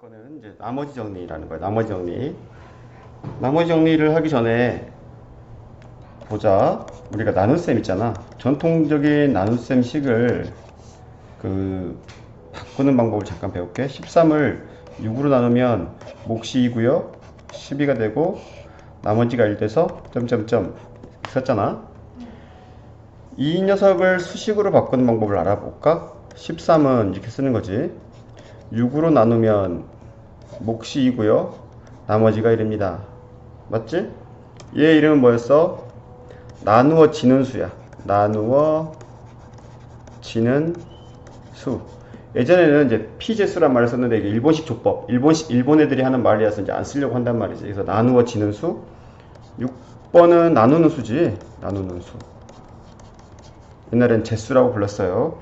거는 이제 나머지 정리라는 거예요. 나머지 정리. 나머지 정리를 하기 전에 보자. 우리가 나눗셈 있잖아. 전통적인 나눗셈 식을 그 바꾸는 방법을 잠깐 배울게. 13을 6으로 나누면 몫이 2고요. 12가 되고 나머지가 1 돼서 점점점 썼잖아. 이 녀석을 수식으로 바꾸는 방법을 알아볼까? 13은 이렇게 쓰는 거지. 6으로 나누면 몫이 2고요. 나머지가 1입니다. 맞지? 얘 이름은 뭐였어? 나누어 지는 수야. 나누어 지는 수. 예전에는 이제 피제수란 말을 썼는데 이게 일본식 조법, 일본식 일본 애들이 하는 말이라서 이제 안 쓰려고 한단 말이지. 그래서 나누어 지는 수. 6번은 나누는 수지. 나누는 수. 옛날엔 제수라고 불렀어요.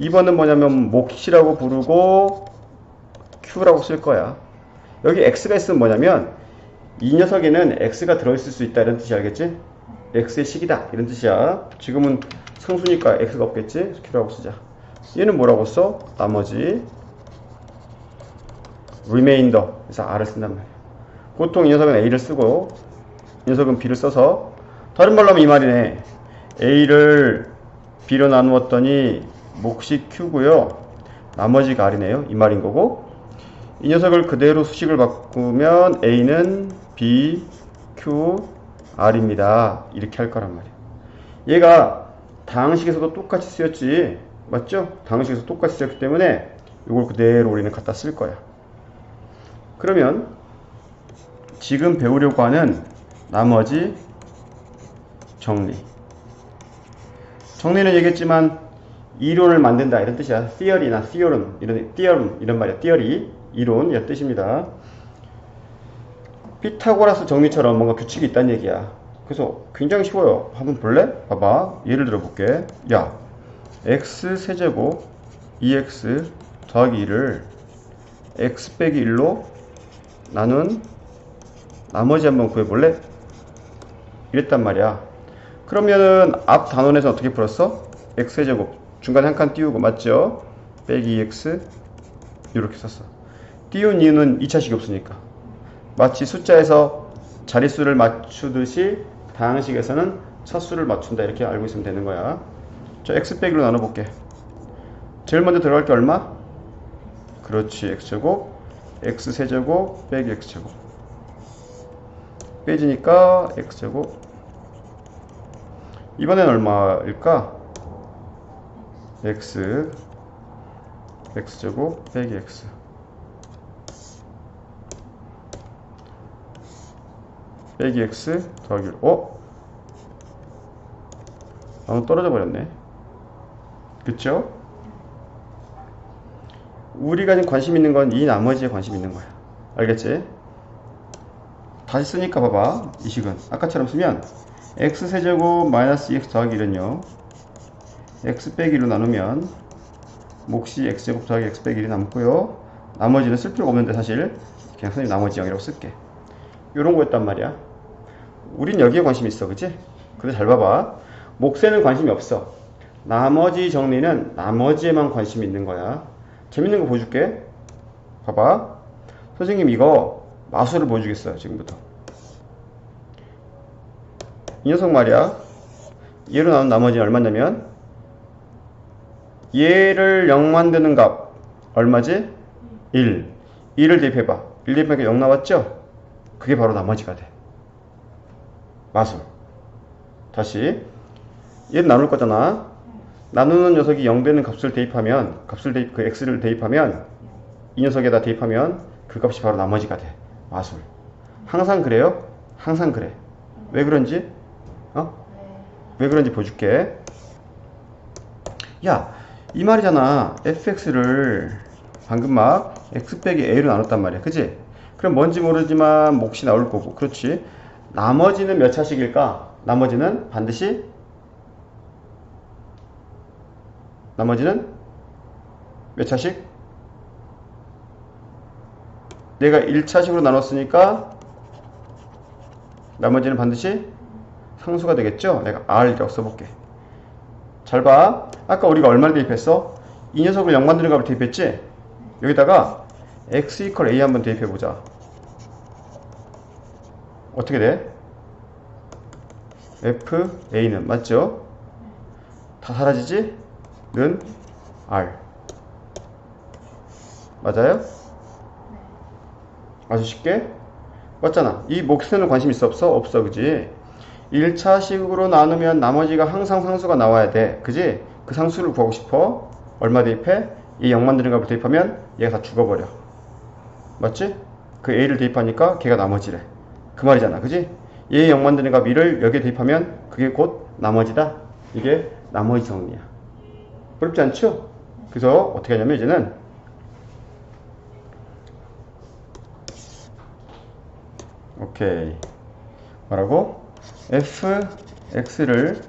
2번은 뭐냐면 몫이라고 부르고 Q라고 쓸 거야. 여기 X가 있으면 뭐냐면 이 녀석에는 X가 들어있을 수 있다 이런 뜻이 알겠지? X의 식이다 이런 뜻이야. 지금은 상수니까 X가 없겠지? Q라고 쓰자. 얘는 뭐라고 써? 나머지 remainder 그래서 R을 쓴단 말이야. 보통 이 녀석은 A를 쓰고 이 녀석은 B를 써서 다른 말로 하면 이 말이네. A를 B로 나누었더니 몫이 Q고요. 나머지가 R이네요. 이 말인 거고 이 녀석을 그대로 수식을 바꾸면 A는 B, Q, R입니다. 이렇게 할 거란 말이에요. 얘가 다항식에서도 똑같이 쓰였지. 맞죠? 다항식에서 똑같이 쓰였기 때문에 이걸 그대로 우리는 갖다 쓸 거야. 그러면 지금 배우려고 하는 나머지 정리. 정리는 얘기했지만 이론을 만든다 이런 뜻이야. theory나 theorem 이런 theorem 이런 말이야. theory 이론 이런 뜻입니다. 피타고라스 정리처럼 뭔가 규칙이 있다는 얘기야. 그래서 굉장히 쉬워요. 한번 볼래? 봐봐. 예를 들어 볼게. 야, x 세제곱 2x 더하기 1을 x 빼기 1로 나눈 나머지 한번 구해볼래? 이랬단 말이야. 그러면은 앞 단원에서 어떻게 풀었어? x 세제곱 중간에 한 칸 띄우고 맞죠? 빼기 2x 이렇게 썼어. 띄운 이유는 2차식이 없으니까. 마치 숫자에서 자릿수를 맞추듯이 다항식에서는 첫 수를 맞춘다 이렇게 알고 있으면 되는 거야. 자, x 빼기로 나눠볼게. 제일 먼저 들어갈 게 얼마? 그렇지, x제곱, x 세제곱 빼기 x제곱. 빼지니까 x제곱. 이번엔 얼마일까? x x제곱 빼기 x 빼기 x 더하기 1 어? 나무 떨어져 버렸네. 그쵸? 우리가 지금 관심 있는 건 이 나머지에 관심 있는 거야. 알겠지? 다시 쓰니까 봐봐 이 식은. 아까처럼 쓰면 x 세제곱 마이너스 2x 더하기 1은요. X 빼기 1로 나누면 몫이 x제곱 더하기 x 빼기 1이 남고요. 나머지는 쓸 필요가 없는데 사실 그냥 선생님 나머지 0이라고 쓸게. 요런 거였단 말이야 우린 여기에 관심 있어 그치? 근데 잘 봐봐. 몫에는 관심이 없어. 나머지 정리는 나머지에만 관심이 있는 거야. 재밌는 거 보여줄게. 봐봐. 선생님 이거 마수를 보여주겠어요 지금부터. 이 녀석 말이야. 얘로 나온 나머지는 얼마냐면 얘를 0 만드는 값. 얼마지? 1 1을 대입해봐. 1 대입하니까 0 나왔죠? 그게 바로 나머지가 돼 마술. 다시. 얘를 나눌 거잖아. 나누는 녀석이 0 되는 값을 대입하면 값을 대입 그 x를 대입하면 이 녀석에다 대입하면 그 값이 바로 나머지가 돼. 마술. 항상 그래요? 항상 그래. 왜 그런지? 어? 왜 그런지 보여줄게. 야 이 말이잖아. fx를 방금 막 x 빼기 a로 나눴단 말이야. 그지? 그럼 뭔지 모르지만 몫이 나올 거고. 그렇지 나머지는 몇 차식일까? 나머지는 반드시 나머지는 몇 차식? 내가 1차식으로 나눴으니까 나머지는 반드시 상수가 되겠죠? 내가 R이라고 써볼게. 잘 봐. 아까 우리가 얼마를 대입했어? 이 녀석을 0 만드는 값을 대입했지? 여기다가 x 이퀄 a 한번 대입해 보자. 어떻게 돼? f a는 맞죠? 다 사라지지? 는 r 맞아요? 아주 쉽게 맞잖아. 이 목수는 관심 있어 없어? 없어 그지? 1차식으로 나누면 나머지가 항상 상수가 나와야 돼. 그지? 그 상수를 구하고 싶어. 얼마 대입해? 이 0만 드는 값을 대입하면 얘가 다 죽어버려. 맞지? 그 a를 대입하니까 걔가 나머지래. 그 말이잖아. 그지? 얘 0만 드는 값 1을 여기에 대입하면 그게 곧 나머지다. 이게 나머지 정리야. 어렵지 않죠? 그래서 어떻게 하냐면 이제는 오케이. 뭐라고? fx를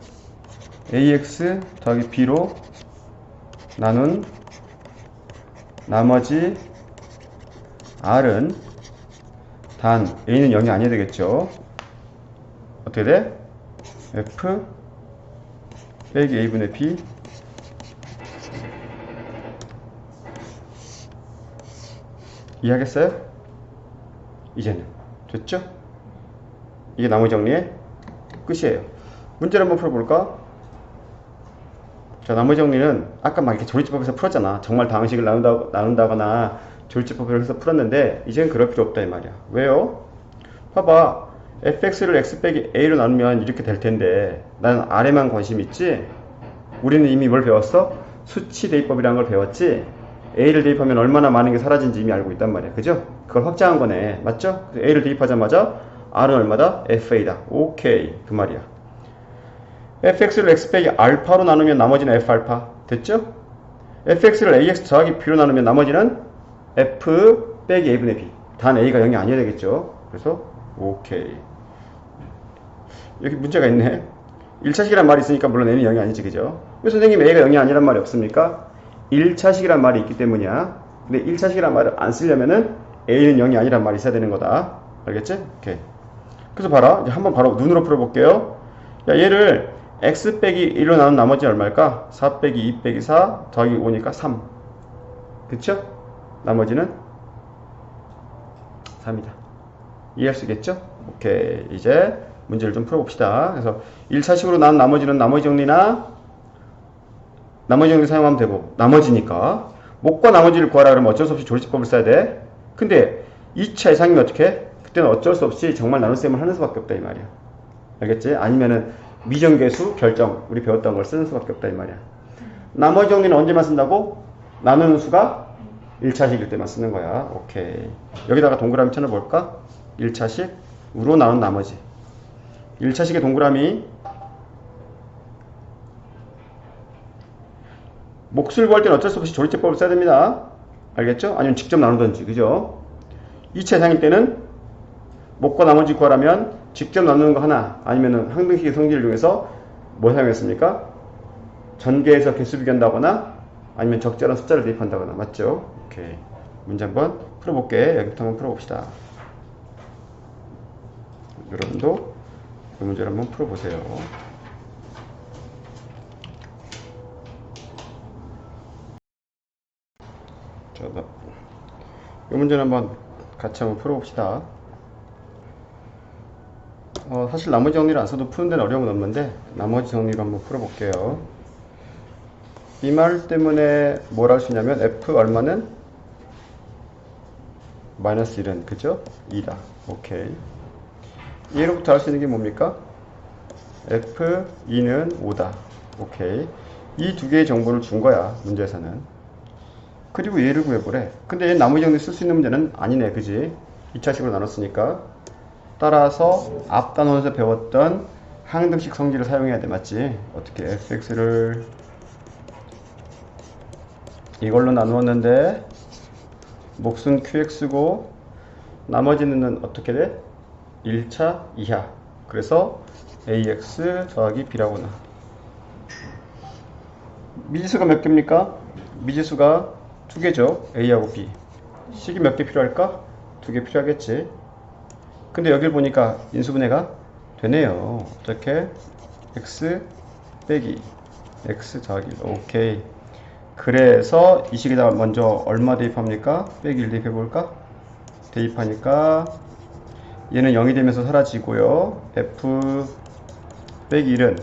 ax 더하기 b로 나눈 나머지 r은 단 a는 0이 아니어야 되겠죠. 어떻게 돼? f 빼기 a분의 b 이해하겠어요? 이제는 됐죠? 이게 나머지 정리의 끝이에요. 문제를 한번 풀어볼까? 자, 나머지 정리는 아까 막 이렇게 조리집법에서 풀었잖아. 정말 다항식을 나눈다, 나눈다거나 조리집법을 해서 풀었는데 이제는 그럴 필요 없다 이 말이야. 왜요? 봐봐. fx를 x 빼기 a로 나누면 이렇게 될 텐데 나는 r에만 관심 있지? 우리는 이미 뭘 배웠어? 수치 대입법이라는 걸 배웠지? a를 대입하면 얼마나 많은 게 사라진지 이미 알고 있단 말이야. 그죠? 그걸 확장한 거네. 맞죠? a를 대입하자마자 r은 얼마다? fa다. 오케이. 그 말이야. fx를 x 빼기 알파로 나누면 나머지는 f알파. 됐죠? fx를 ax 더하기 b로 나누면 나머지는 f 빼기 a분의 b. 단 a가 0이 아니어야 되겠죠? 그래서 오케이. 여기 문제가 있네. 1차식이란 말이 있으니까 물론 a는 0이 아니지. 그죠? 왜 선생님 a가 0이 아니란 말이 없습니까? 1차식이란 말이 있기 때문이야. 근데 1차식이란 말을 안 쓰려면은 a는 0이 아니란 말이 있어야 되는 거다. 알겠지? 오케이. 그래서 봐라. 이제 한번 바로 눈으로 풀어볼게요. 야, 얘를 x 빼기 1로 나눈 나머지 얼마일까? 4 빼기 2 빼기 4 더하기 5니까 3. 그쵸? 나머지는 3이다. 이해할 수 있겠죠? 오케이. 이제 문제를 좀 풀어봅시다. 그래서 1차식으로 나눈 나머지는 나머지 정리나 나머지 정리 사용하면 되고 나머지니까 목과 나머지를 구하라 그러면 어쩔 수 없이 조리집법을 써야 돼. 근데 2차 이상이면 어떻게 해? 그때는 어쩔 수 없이 정말 나눗셈을 하는 수밖에 없다 이 말이야. 알겠지? 아니면은 미정계수 결정 우리 배웠던 걸 쓰는 수밖에 없다 이 말이야. 나머지 정리는 언제만 쓴다고? 나누는 수가 1차식일 때만 쓰는 거야. 오케이. 여기다가 동그라미 쳐놓을까? 1차식으로 나눈 나머지. 1차식의 동그라미 몫을 구할 때는 어쩔 수 없이 조리제법을 써야 됩니다. 알겠죠? 아니면 직접 나누든지, 그죠? 2차 이상일 때는 목과 나머지 구하라면 직접 나누는 거 하나, 아니면은 항등식의 성질을 이용해서 뭐 사용했습니까? 전개해서 개수 비교한다거나, 아니면 적절한 숫자를 대입한다거나, 맞죠? 오케이. 문제 한번 풀어볼게. 여기부터 한번 풀어봅시다. 여러분도 이 문제를 한번 풀어보세요. 이 문제는 한번 같이 한번 풀어봅시다. 어, 사실 나머지 정리를 안 써도 푸는 데는 어려움은 없는데 나머지 정리를 한번 풀어볼게요. 이 말 때문에 뭘 할 수 있냐면 f 얼마는 마이너스 1은 그죠? 2다. 오케이. 얘로부터 할 수 있는 게 뭡니까? f 2는 5다. 오케이. 이 두 개의 정보를 준 거야 문제에서는. 그리고 얘를 구해보래. 근데 얘 나머지 정리 쓸 수 있는 문제는 아니네. 그지? 2차식으로 나눴으니까. 따라서 앞 단원에서 배웠던 항등식 성질을 사용해야 돼. 맞지? 어떻게 fx를 이걸로 나누었는데 몫은 qx고 나머지는 어떻게 돼? 1차 이하. 그래서 ax 더하기 b라고 나. 미지수가 몇 개입니까? 미지수가 두 개죠. A하고 B. 식이 몇 개 필요할까? 두 개 필요하겠지. 근데 여길 보니까 인수분해가 되네요. 어떻게? X 빼기 X 더하기 1. 오케이. 그래서 이 식에다가 먼저 얼마 대입합니까? 빼기 1 대입해 볼까? 대입하니까 얘는 0이 되면서 사라지고요. f 빼기 1은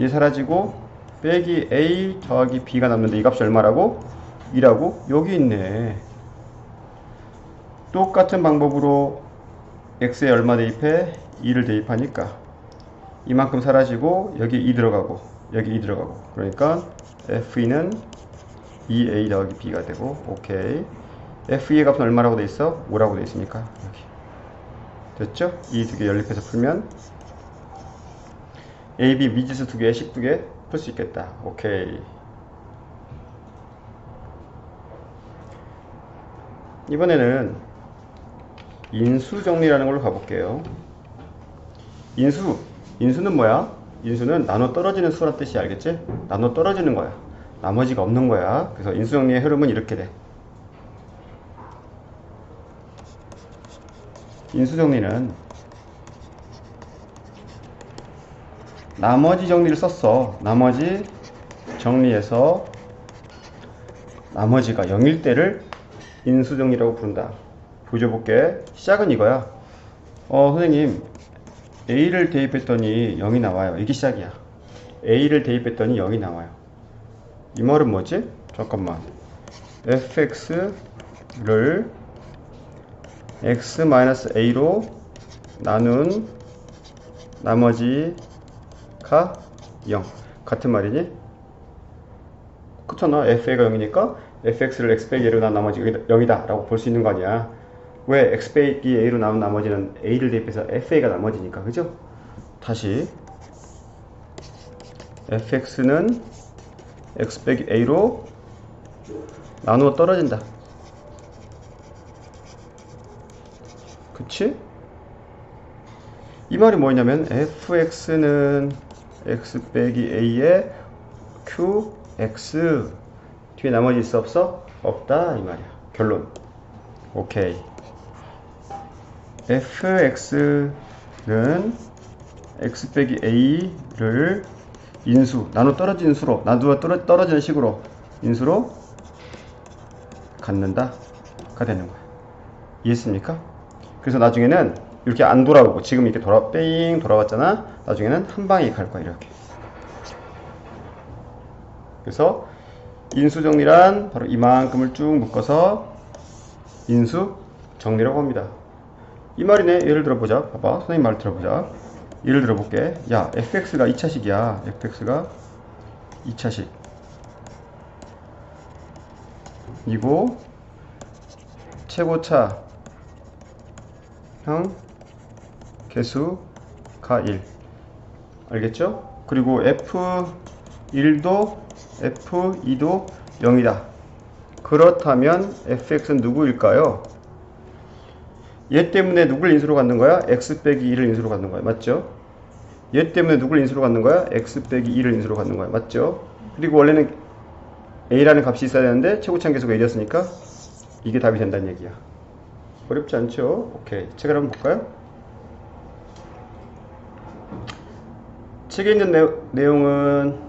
얘 사라지고 빼기 a 더하기 b가 남는데 이 값이 얼마라고? 2라고? 여기 있네. 똑같은 방법으로 x에 얼마 대입해? 2를 대입하니까 이만큼 사라지고 여기 2 들어가고 여기 2 들어가고 그러니까 f2는 2a 더하기 b가 되고 오케이 f2의 값은 얼마라고 돼 있어? 5라고 돼 있으니까 여기 됐죠? 이 두 개 연립해서 풀면 a, b 미지수 두 개, 식두 개 풀 수 있겠다 오케이 이번에는 인수 정리라는 걸로 가볼게요. 인수, 인수는 뭐야? 인수는 나눠 떨어지는 수란 뜻이 알겠지? 나눠 떨어지는 거야. 나머지가 없는 거야. 그래서 인수 정리의 흐름은 이렇게 돼. 인수 정리는 나머지 정리를 썼어. 나머지 정리해서 나머지가 0일 때를 인수정리라고 부른다. 보여볼게. 시작은 이거야. 어, 선생님, A를 대입했더니 0이 나와요. 이게 시작이야. A를 대입했더니 0이 나와요. 이 말은 뭐지? 잠깐만. fx를 x-a로 나눈 나머지가 0. 같은 말이니? 그렇잖아. fa가 0이니까 fx를 x 빼기 a로 나눈 나머지 0이다 라고 볼 수 있는 거 아니야. 왜 x 빼기 a로 나눈 나머지는 a를 대입해서 fa가 나머지니까 그죠? 다시 fx는 x 빼기 a로 나누어 떨어진다. 그치? 이 말이 뭐냐면 fx는 x 빼기 a의 qx 뒤에 나머지 있어 없어? 없다 이 말이야. 결론. 오케이. fx는 x 빼기 a를 인수, 나눠 떨어지는 수로, 나누어 떨어, 떨어지는 식으로 인수로 갖는다. 가 되는 거야. 이해했습니까? 그래서 나중에는 이렇게 안 돌아오고 지금 이렇게 돌아 뺑 돌아왔잖아. 나중에는 한 방에 갈 거야 이렇게. 그래서 인수 정리란 바로 이만큼을 쭉 묶어서 인수 정리라고 합니다. 이 말이네. 예를 들어보자. 봐봐. 선생님 말 들어보자. 예를 들어 볼게. 야, fx가 2차식이야. fx가 2차식. 이고 최고차 형 개수가 1. 알겠죠? 그리고 f1도 f2도 0이다. 그렇다면 fx는 누구일까요? 얘 때문에 누굴 인수로 갖는 거야? x 빼기 2를 인수로 갖는 거야. 맞죠? 얘 때문에 누굴 인수로 갖는 거야? x 빼기 2를 인수로 갖는 거야. 맞죠? 그리고 원래는 a라는 값이 있어야 되는데 최고차항 계수가 1이었으니까 이게 답이 된다는 얘기야. 어렵지 않죠? 오케이. 책을 한번 볼까요? 책에 있는 내, 내용은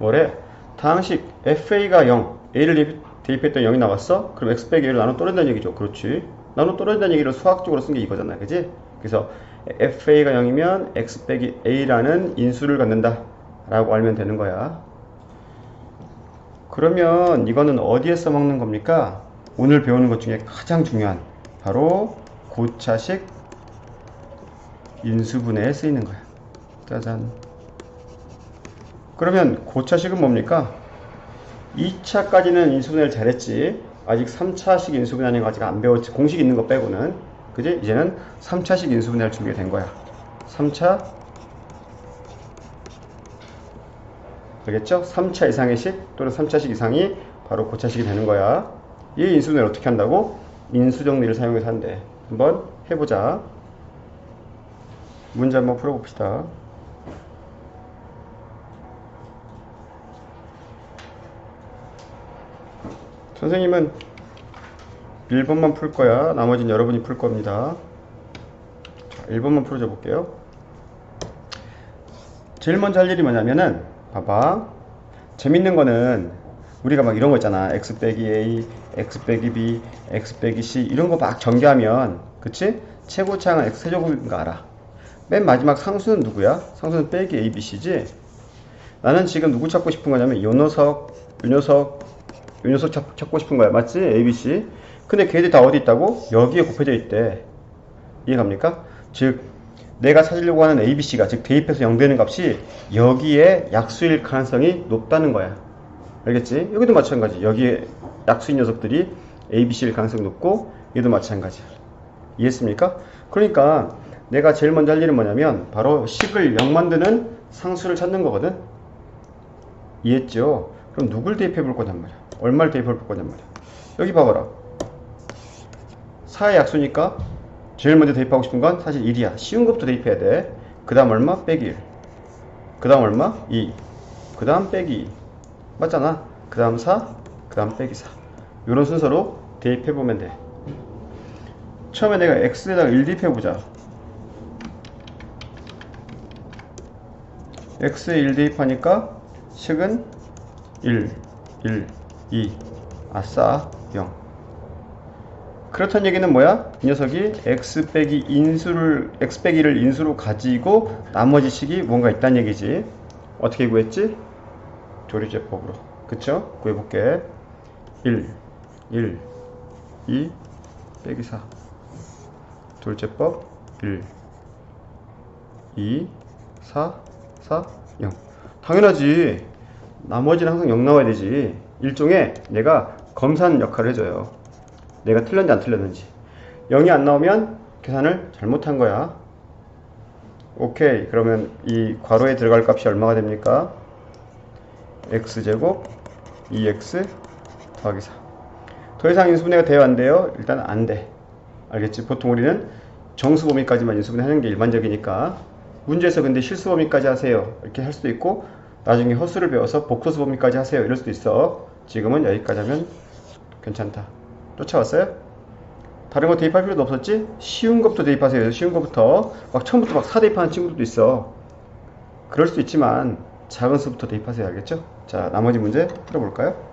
뭐래? 다항식 FA가 0, A를 대입, 했더니 0이 나왔어? 그럼 X 빼기 A를 나눠 떨어진다는 얘기죠. 그렇지. 나눠 떨어진다는 얘기를 수학적으로 쓴 게 이거잖아. 그지? 그래서 FA가 0이면 X 빼기 A라는 인수를 갖는다. 라고 알면 되는 거야. 그러면 이거는 어디에 써먹는 겁니까? 오늘 배우는 것 중에 가장 중요한 바로 고차식 인수분해에 쓰이는 거야. 짜잔. 그러면 고차식은 뭡니까? 2차까지는 인수분해를 잘했지. 아직 3차식 인수분해하는 거 아직 안 배웠지. 공식 있는 거 빼고는. 그지? 이제는 3차식 인수분해할 준비가 된 거야. 3차. 알겠죠? 3차 이상의 식 또는 3차식 이상이 바로 고차식이 되는 거야. 이 인수분해를 어떻게 한다고? 인수정리를 사용해서 한대. 한번 해보자. 문제 한번 풀어봅시다. 선생님은 1번만 풀 거야. 나머지는 여러분이 풀 겁니다. 자, 1번만 풀어줘 볼게요. 제일 먼저 할 일이 뭐냐면은, 봐봐. 재밌는 거는 우리가 막 이런 거 있잖아. x 빼기 a, x 빼기 b, x 빼기 c 이런 거 막 전개하면, 그치? 최고차항은 x 세제곱인 거 알아. 맨 마지막 상수는 누구야? 상수는 빼기 a, b, c지? 나는 지금 누구 찾고 싶은 거냐면 요 녀석, 요 녀석, 요 녀석 찾, 찾고 싶은 거야. 맞지? A, B, C. 근데 걔들이 다 어디 있다고? 여기에 곱해져 있대. 이해갑니까? 즉 내가 찾으려고 하는 A, B, C가 즉 대입해서 0 되는 값이 여기에 약수일 가능성이 높다는 거야. 알겠지? 여기도 마찬가지. 여기에 약수인 녀석들이 A, B, C일 가능성이 높고 얘도 마찬가지야. 이해했습니까? 그러니까 내가 제일 먼저 할 일은 뭐냐면 바로 식을 0 만드는 상수를 찾는 거거든. 이해했죠? 그럼 누굴 대입해 볼 거냔 말이야. 얼마를 대입해 볼 거냔 말이야. 여기 봐봐라. 4의 약수니까 제일 먼저 대입하고 싶은 건 사실 1이야. 쉬운 것부터 대입해야 돼. 그 다음 얼마? 빼기 1. 그 다음 얼마? 2. 그 다음 빼기 2. 맞잖아. 그 다음 4. 그 다음 빼기 4. 이런 순서로 대입해 보면 돼. 처음에 내가 x에다가 1 대입해 보자. x에 1 대입하니까 식은 1, 1, 2, 아싸 0. 그렇다는 얘기는 뭐야? 이 녀석이 x 빼기 인수를 x 빼기 를 인수로 가지고 나머지 식이 뭔가 있다는 얘기지. 어떻게 구했지? 조리제법으로. 그쵸? 구해볼게. 1, 1, 2, 빼기 4. 둘째법 1, 2, 4, 4, 0. 당연하지. 나머지는 항상 0 나와야 되지. 일종의 내가 검산 역할을 해줘요. 내가 틀렸는지 안 틀렸는지. 0이 안 나오면 계산을 잘못한 거야. 오케이. 그러면 이 괄호에 들어갈 값이 얼마가 됩니까? x제곱 2x 더하기 4. 더 이상 인수분해가 돼요? 안 돼요? 일단 안 돼. 알겠지? 보통 우리는 정수 범위까지만 인수분해 하는 게 일반적이니까 문제에서 근데 실수 범위까지 하세요. 이렇게 할 수도 있고 나중에 허수를 배워서 복소수 범위까지 하세요. 이럴 수도 있어. 지금은 여기까지 하면 괜찮다. 쫓아왔어요? 다른 거 대입할 필요도 없었지? 쉬운 것부터 대입하세요. 쉬운 것부터. 막 처음부터 막 4 대입하는 친구들도 있어. 그럴 수도 있지만 작은 수부터 대입하세요. 알겠죠? 자, 나머지 문제 풀어볼까요?